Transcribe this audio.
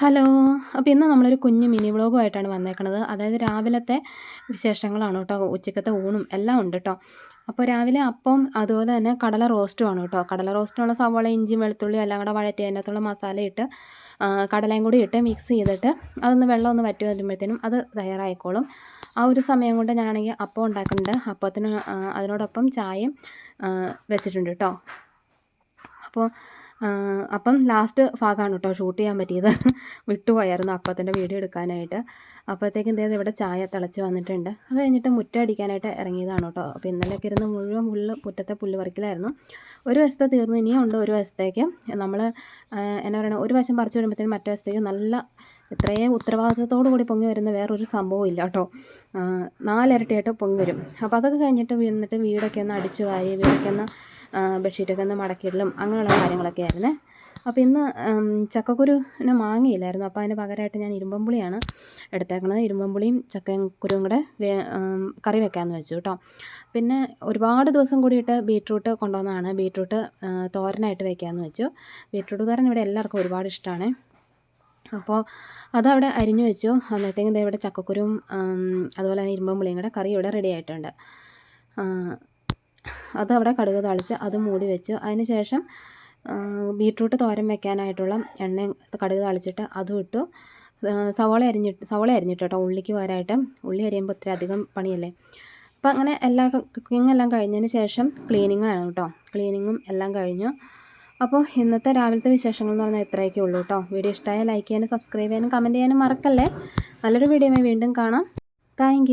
Hello. അപ്പോൾ ഇന്ന് നമ്മളൊരു കുഞ്ഞു മിനി വ്ളോഗുമായിട്ടാണ് വന്നേക്കണത്. അതായത് രാവിലത്തെ വിശേഷങ്ങളാണ് കേട്ടോ. ഉച്ചക്കത്തെ ഊണും എല്ലാം ഉണ്ട് കേട്ടോ. അപ്പോൾ രാവിലെ അപ്പം അതുപോലെ തന്നെ കടല റോസ്റ്റുമാണ് കേട്ടോ. കടല റോസ്റ്റിനുള്ള സവാള ഇഞ്ചി വെളുത്തുള്ളി എല്ലാം കൂടെ വഴറ്റി അതിനകത്തുള്ള മസാല ഇട്ട് കടലയും കൂടി ഇട്ട് മിക്സ് ചെയ്തിട്ട് അതൊന്ന് വെള്ളം ഒന്ന് വറ്റി വരുമ്പോഴത്തേനും അത് തയ്യാറായിക്കോളും. ആ ഒരു സമയം കൊണ്ട് ഞാനാണെങ്കിൽ അപ്പം ഉണ്ടാക്കുന്നുണ്ട്. അപ്പത്തിന് അതിനോടൊപ്പം ചായയും വെച്ചിട്ടുണ്ട് കേട്ടോ. അപ്പോൾ അപ്പം ലാസ്റ്റ് ഭാഗമാണ് കേട്ടോ ഷൂട്ട് ചെയ്യാൻ പറ്റിയത്. വിട്ടുപോയായിരുന്നു അപ്പത്തിന്റെ വീഡിയോ എടുക്കാനായിട്ട്. അപ്പോഴത്തേക്കും ഇതേത് ഇവിടെ ചായ തിളച്ച് വന്നിട്ടുണ്ട്. അത് കഴിഞ്ഞിട്ട് മുറ്റടിക്കാനായിട്ട് ഇറങ്ങിയതാണ് കേട്ടോ അപ്പോൾ ഇന്നലെയൊക്കെ ഇരുന്ന് മുഴുവൻ പുല്ല് മുറ്റത്തെ പുല്ല് പറിക്കലായിരുന്നു. ഒരു വശത്തെ തീർന്നു ഇനിയും ഉണ്ട് ഒരു വശത്തേക്ക്. നമ്മൾ എന്നാ പറയുക ഒരു വശം പറിച്ചു വരുമ്പോഴത്തേനും മറ്റേ വശത്തേക്ക് നല്ല ഇത്രയും ഉത്തരവാദിത്തത്തോടു കൂടി പൊങ്ങി വരുന്ന വേറൊരു സംഭവം ഇല്ല കേട്ടോ നാലിരട്ടിയായിട്ട് പൊങ്ങി വരും. അപ്പോൾ അതൊക്കെ കഴിഞ്ഞിട്ട് വീണിട്ട് വീടൊക്കെ ഒന്ന് അടിച്ചു വാരി വീടൊക്കെ ഒന്ന് ബെഡ്ഷീറ്റൊക്കെ ഒന്ന് മടക്കിയിടലും അങ്ങനെയുള്ള കാര്യങ്ങളൊക്കെ ആയിരുന്നു. അപ്പോൾ ഇന്ന് ചക്കക്കുരുവിന് മാങ്ങിയില്ലായിരുന്നു. അപ്പോൾ അതിന് പകരമായിട്ട് ഞാൻ ഇരുമ്പമ്പുളിയാണ് എടുത്തേക്കണത്. ഇരുമ്പമ്പുളിയും ചക്കക്കുരുവും കൂടെ കറി വെക്കാമെന്ന് വെച്ചു കേട്ടോ. പിന്നെ ഒരുപാട് ദിവസം കൂടിയിട്ട് ബീട്രൂട്ട് കൊണ്ടുവന്നതാണ്. ബീട്രൂട്ട് തോരനായിട്ട് വെക്കാമെന്ന് വെച്ചു. ബീട്രൂട്ട് തോരൻ ഇവിടെ എല്ലാവർക്കും ഒരുപാട് ഇഷ്ടമാണ്. അപ്പോൾ അതവിടെ അരിഞ്ഞു വെച്ചു. അന്നത്തേക്കും ഇവിടെ ചക്കക്കുരും അതുപോലെ തന്നെ ഇരുമ്പം പുളിയും കൂടെ കറി ഇവിടെ റെഡി ആയിട്ടുണ്ട്. അതവിടെ കടുക് തളിച്ച് അത് മൂടി വെച്ചു. അതിന് ശേഷം ബീട്രൂട്ട് തോരൻ വെക്കാനായിട്ടുള്ള എണ്ണ കടുക് തളിച്ചിട്ട് അതും ഇട്ടു. സവോള അരിഞ്ഞിട്ട് സവോള അരിഞ്ഞിട്ട് കേട്ടോ ഉള്ളിക്ക് വരായിട്ട്. ഉള്ളി അരിയുമ്പോൾ ഒത്തിരി അധികം പണിയല്ലേ? അപ്പോൾ അങ്ങനെ എല്ലാ കുക്കിംഗ് എല്ലാം കഴിഞ്ഞതിന് ശേഷം ക്ലീനിങ് ആണ് കേട്ടോ. ക്ലീനിങ്ങും എല്ലാം കഴിഞ്ഞു. അപ്പോൾ ഇന്നത്തെ രാവിലത്തെ വിശേഷങ്ങൾ എന്ന് പറഞ്ഞാൽ ഇത്രയൊക്കെ ഉള്ളൂ കേട്ടോ. വീഡിയോ ഇഷ്ടമായ ലൈക്ക് ചെയ്യാനും സബ്സ്ക്രൈബ് ചെയ്യാനും കമന്റ് ചെയ്യാനും മറക്കല്ലേ? നല്ലൊരു വീഡിയോ വീണ്ടും കാണാം. താങ്ക്